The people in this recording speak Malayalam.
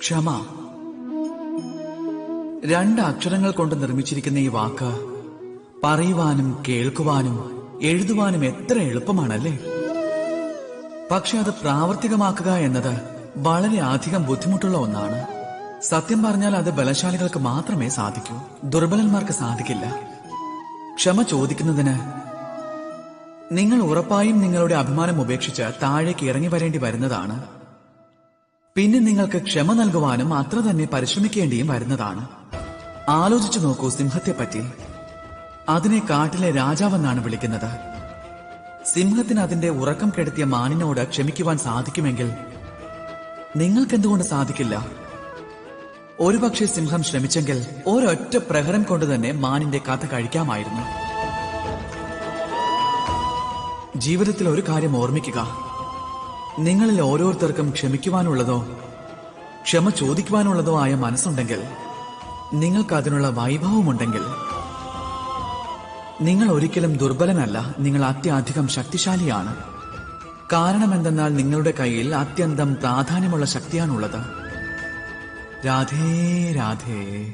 ക്ഷമ. രണ്ട് അക്ഷരങ്ങൾ കൊണ്ട് നിർമ്മിച്ചിരിക്കുന്ന ഈ വാക്ക് പറയുവാനും കേൾക്കുവാനും എഴുതുവാനും എത്ര എളുപ്പമാണല്ലേ? പക്ഷെ അത് പ്രാവർത്തികമാക്കുക എന്നത് വളരെ അധികം ബുദ്ധിമുട്ടുള്ള ഒന്നാണ്. സത്യം പറഞ്ഞാൽ അത് ബലശാലികൾക്ക് മാത്രമേ സാധിക്കൂ. ദുർബലന്മാർക്ക് സാധിക്കില്ല. ക്ഷമ ചോദിക്കുന്നതിന് നിങ്ങൾ ഉറപ്പായും നിങ്ങളുടെ അഭിമാനം ഉപേക്ഷിച്ച് താഴേക്ക് ഇറങ്ങി വരേണ്ടി വരുന്നതാണ് പിന്നെ നിങ്ങൾക്ക് ക്ഷമ നൽകുവാനും അത്ര തന്നെ പരിശ്രമിക്കേണ്ടിയും വരുന്നതാണ്. ആലോചിച്ചു നോക്കൂ സിംഹത്തെപ്പറ്റി. അതിനെ കാട്ടിലെ രാജാവെന്നാണ് വിളിക്കുന്നത്. സിംഹത്തിന് അതിന്റെ ഉറക്കം കെടുത്തിയ മാനിനോട് ക്ഷമിക്കുവാൻ സാധിക്കുമെങ്കിൽ നിങ്ങൾക്കെന്തുകൊണ്ട് സാധിക്കില്ല? ഒരുപക്ഷെ സിംഹം ശ്രമിച്ചെങ്കിൽ ഒരൊറ്റ പ്രഹരം കൊണ്ട് തന്നെ മാനിന്റെ കഥ കഴിക്കാമായിരുന്നു. ജീവിതത്തിൽ ഒരു കാര്യം ഓർമ്മിക്കുക. നിങ്ങളിൽ ഓരോരുത്തർക്കും ക്ഷമിക്കുവാനുള്ളതോ ക്ഷമ ചോദിക്കുവാനുള്ളതോ ആയ മനസ്സുണ്ടെങ്കിൽ നിങ്ങൾക്ക് അതിനുള്ള വൈഭവമുണ്ടെങ്കിൽ നിങ്ങൾ ഒരിക്കലും ദുർബലനല്ല നിങ്ങൾ അത്യധികം ശക്തിശാലിയാണ്. കാരണമെന്തെന്നാൽ നിങ്ങളുടെ കയ്യിൽ അത്യന്തം പ്രാധാന്യമുള്ള ശക്തിയാണുള്ളത്. രാധേ രാധേ.